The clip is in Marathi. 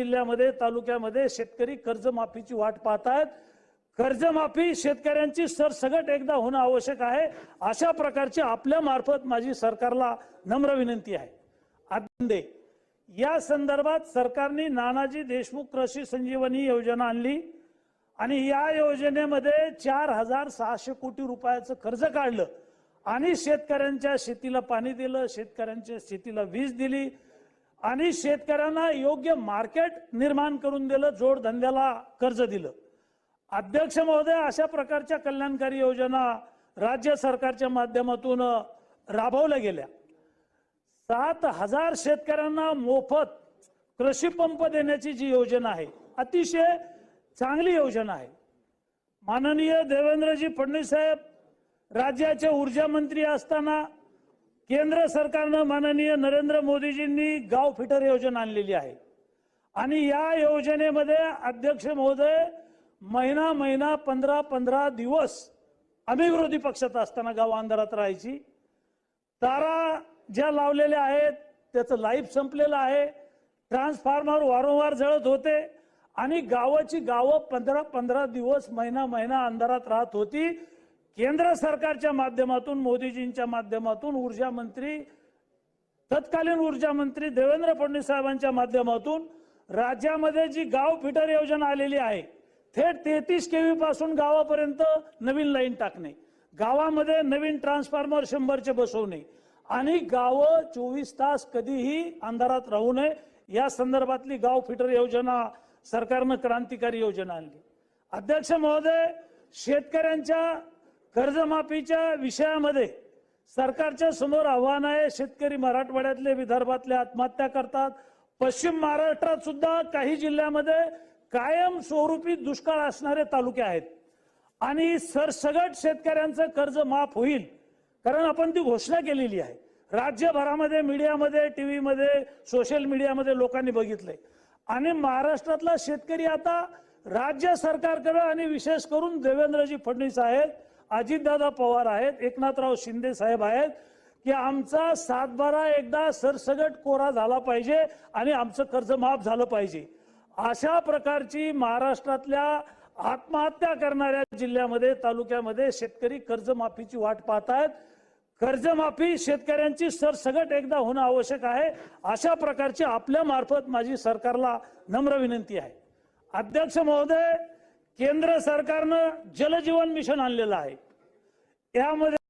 जिल्ह्यामध्ये तालुक्यामध्ये शेतकरी कर्जमाफीची वाट पाहतायत. कर्जमाफी शेतकऱ्यांची सरसगट एकदा होणं आवश्यक आहे. अशा प्रकारची आपल्या मार्फत माझी सरकारला नम्र विनंती आहे. आदे या संदर्भात सरकारने नानाजी देशमुख कृषी संजीवनी योजना आणली आणि या योजनेमध्ये चार हजार सहाशे कोटी रुपयाचं कर्ज काढलं आणि शेतकऱ्यांच्या शेतीला पाणी दिलं शेतकऱ्यांच्या शेतीला वीज दिली. आणि शेतकऱ्यांना योग्य मार्केट निर्माण करून दिलं जोडधंद्याला कर्ज दिलं. अध्यक्ष महोदय अशा प्रकारच्या कल्याणकारी योजना राज्य सरकारच्या माध्यमातून राबवल्या गेल्या. सात हजार शेतकऱ्यांना मोफत कृषी पंप देण्याची जी योजना आहे अतिशय चांगली योजना आहे. माननीय देवेंद्रजी फडणवीस साहेब राज्याचे ऊर्जा मंत्री असताना केंद्र सरकारनं माननीय नरेंद्र मोदीजींनी गाव फिटर योजना आणलेली आहे. आणि या योजनेमध्ये अध्यक्ष महोदय महिना महिना पंधरा पंधरा दिवस आम्ही विरोधी पक्षात असताना गाव अंधारात राहायची. तारा ज्या लावलेल्या आहेत त्याचं लाईफ संपलेलं आहे. ट्रान्सफॉर्मर वारंवार जळत होते. आणि गावाची गावं पंधरा पंधरा दिवस महिना महिना अंधारात राहत होती. केंद्र सरकारच्या माध्यमातून मोदीजींच्या माध्यमातून ऊर्जा मंत्री तत्कालीन ऊर्जा मंत्री देवेंद्र फडणवीस साहेबांच्या माध्यमातून राज्यामध्ये जी गाव फिटर योजना आलेली आहे थेट तेहतीस केव्ही पासून गावापर्यंत नवीन लाईन टाकणे गावामध्ये नवीन ट्रान्सफॉर्मर शंभरचे बसवणे आणि गावं चोवीस तास कधीही अंधारात राहू नये या संदर्भातली गाव फिटर योजना सरकारनं क्रांतिकारी योजना आणली. अध्यक्ष महोदय शेतकऱ्यांच्या कर्जमाफीच्या विषयामध्ये सरकारच्या समोर आव्हान आहे. शेतकरी मराठवाड्यातले विदर्भातले आत्महत्या करतात. पश्चिम महाराष्ट्रात सुद्धा काही जिल्ह्यामध्ये कायम स्वरूपी दुष्काळ असणारे तालुके आहेत. आणि सरसगट शेतकऱ्यांचं कर्ज माफ होईल कारण आपण ती घोषणा केलेली आहे. राज्यभरामध्ये मीडियामध्ये टी व्हीमध्ये सोशल मीडियामध्ये लोकांनी बघितलंय. आणि महाराष्ट्रातला शेतकरी आता राज्य सरकारकडे आणि विशेष करून देवेंद्रजी फडणवीस आहेत. अजितदादा पवार आहेत एकनाथराव शिंदे साहेब आहेत की आमचा सातबारा एकदा सरसगट कोरा झाला पाहिजे आणि आमचं कर्ज माफ झालं पाहिजे. अशा प्रकारची महाराष्ट्रातल्या आत्महत्या करणाऱ्या जिल्ह्यामध्ये तालुक्यामध्ये शेतकरी कर्जमाफीची वाट पाहत आहेत कर्जमाफी शेतकऱ्यांची सरसगट एकदा होणं आवश्यक आहे. अशा प्रकारची आपल्या मार्फत माझी सरकारला नम्र विनंती आहे. अध्यक्ष महोदय केंद्र सरकारनं जलजीवन मिशन आणलेलं आहे. यामध्ये